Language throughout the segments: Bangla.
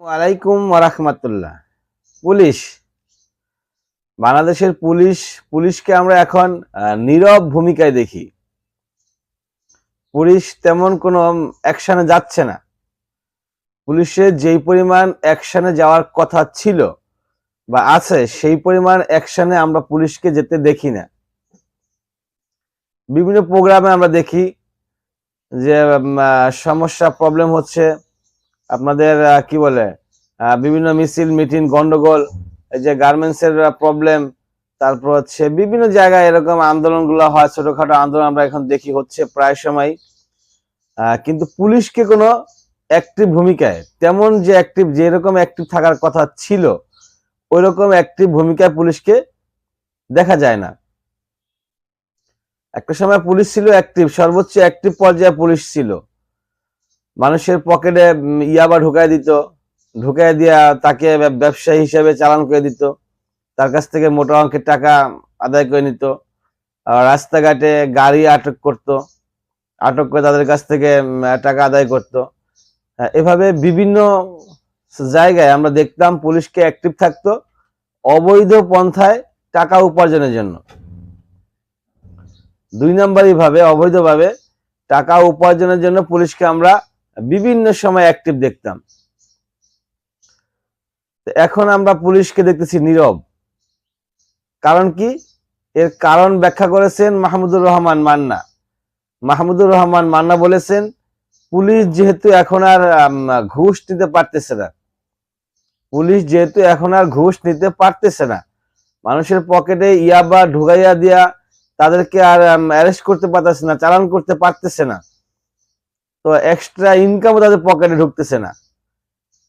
ওয়ালাইকুম ওরহমতুল্লাহ পুলিশ। বাংলাদেশের পুলিশ, পুলিশকে আমরা এখন নীরব ভূমিকায় দেখি। পুলিশ তেমন কোনো অ্যাকশানে যাচ্ছে না। পুলিশের যেই পরিমাণ অ্যাকশানে যাওয়ার কথা ছিল বা আছে, সেই পরিমাণ অ্যাকশানে আমরা পুলিশকে যেতে দেখি না। বিভিন্ন প্রোগ্রামে আমরা দেখি যে সমস্যা, প্রবলেম হচ্ছে। আপনাদের কি বলে বিভিন্ন মিছিল, মিটিং, গন্ডগোল, এই যে গার্মেন্টস এর প্রবলেম তারপর হচ্ছে বিভিন্ন জায়গায় এরকম আন্দোলনগুলো হয়, ছোটখাটো আন্দোলন আমরা এখন দেখি হচ্ছে প্রায় সময় কিন্তু পুলিশকে কোনো অ্যাক্টিভ ভূমিকায়? তেমন যে অ্যাক্টিভ যেরকম অ্যাক্টিভ থাকার কথা ছিল ওই রকম অ্যাক্টিভ ভূমিকায় পুলিশকে দেখা যায় না। একটা সময় পুলিশ ছিল অ্যাক্টিভ সর্বোচ্চ অ্যাক্টিভ পর্যায়ে পুলিশ ছিল। মানুষের পকেটে ইয়াবা ঢুকাই দিত ঢুকাই দিয়া তাকে ব্যবসায়ী হিসেবে চালান করে দিত। তার কাছ থেকে মোটা অঙ্কের টাকা আদায় করে নিত। রাস্তাঘাটে গাড়ি আটক করত আটক করে তাদের কাছ থেকে টাকা আদায় করত। আহ, এভাবে বিভিন্ন জায়গায় আমরা দেখতাম পুলিশকে অ্যাক্টিভ থাকতো অবৈধ পন্থায় টাকা উপার্জনের জন্য। দুই নম্বরই ভাবে অবৈধভাবে টাকা উপার্জনের জন্য পুলিশকে আমরা বিভিন্ন সময় অ্যাক্টিভ দেখতাম। এখন আমরা পুলিশকে দেখতেছি নীরব। কারণ কি? এর কারণ ব্যাখ্যা করেছেন মাহমুদুর রহমান মান্না। মাহমুদুর রহমান মান্না বলেছেন, পুলিশ যেহেতু এখন আর ঘুষ নিতে পারতেছে না। পুলিশ যেহেতু এখন আর ঘুষ নিতে পারতেছে না। মানুষের পকেটে ইয়াবা ঢুকাইয়া দিয়া তাদেরকে আর অ্যারেস্ট করতে পারতেছে না, চালান করতে পারতেছে না। তো এক্সট্রা ইনকামও তাদের পকেটে ঢুকতেছে না।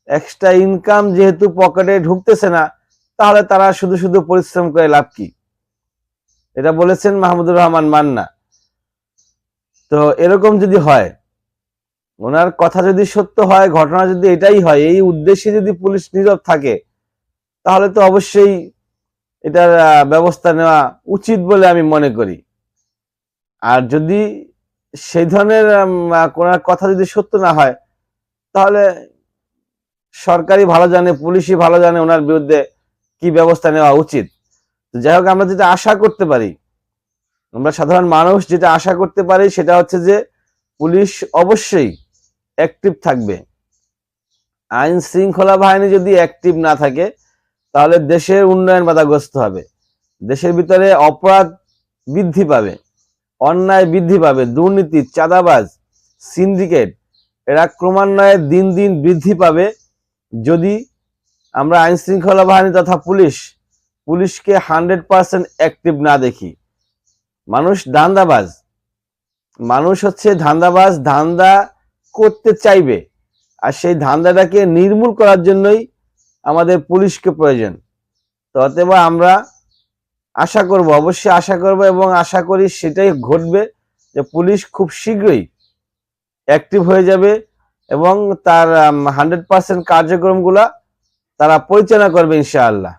এক্সট্রা ইনকাম যেহেতু পকেটে ঢুকতেছে না, তাহলে তারা শুধু শুধু পরিশ্রম করে লাভ কি? এটা বলেছেন মাহমুদুর রহমান মান্না। তো এরকম যদি হয়, ওনার কথা যদি সত্য হয়, ঘটনা যদি এটাই হয়, এই উদ্দেশ্যে যদি পুলিশ নীরব থাকে, তাহলে তো অবশ্যই এটার ব্যবস্থা নেওয়া উচিত বলে আমি মনে করি। আর যদি সেই ধরনের কোন কথা যদি সত্য না হয়, তাহলে সরকারই ভালো জানে, পুলিশই ভালো জানে ওনার বিরুদ্ধে কি ব্যবস্থা নেওয়া উচিত। যাই হোক, আমরা যেটা আশা করতে পারি, আমরা সাধারণ মানুষ যেটা আশা করতে পারি, সেটা হচ্ছে যে পুলিশ অবশ্যই অ্যাক্টিভ থাকবে। আইন শৃঙ্খলা বাহিনী যদি অ্যাক্টিভ না থাকে, তাহলে দেশের উন্নয়ন বাধাগ্রস্ত হবে। দেশের ভিতরে অপরাধ বৃদ্ধি পাবে। অন্যায় বৃদ্ধি পাবে, দুর্নীতি, চাঁদাবাজ, সিন্ডিকেট, এরা ক্রমান্বয়ে দিন দিন বৃদ্ধি পাবে। যদি আমরা আইন শৃঙ্খলা বাহিনী তথা পুলিশ, পুলিশকে হান্ড্রেড পার্সেন্ট অ্যাক্টিভ না দেখি। মানুষ ধান্দাবাজ। মানুষ হচ্ছে ধান্দাবাজ, ধান্দা করতে চাইবে। আর সেই ধান্দাটাকে নির্মূল করার জন্যই আমাদের পুলিশকে প্রয়োজন। তো অতএব আমরা আশা করব, অবশ্যই আশা করব এবং আশা করি সেটাই ঘটবে যে পুলিশ খুব শীঘ্রই অ্যাক্টিভ হয়ে যাবে এবং তার হান্ড্রেড পার্সেন্ট কার্যক্রমগুলা তারা পরিচালনা করবে ইনশাআল্লাহ।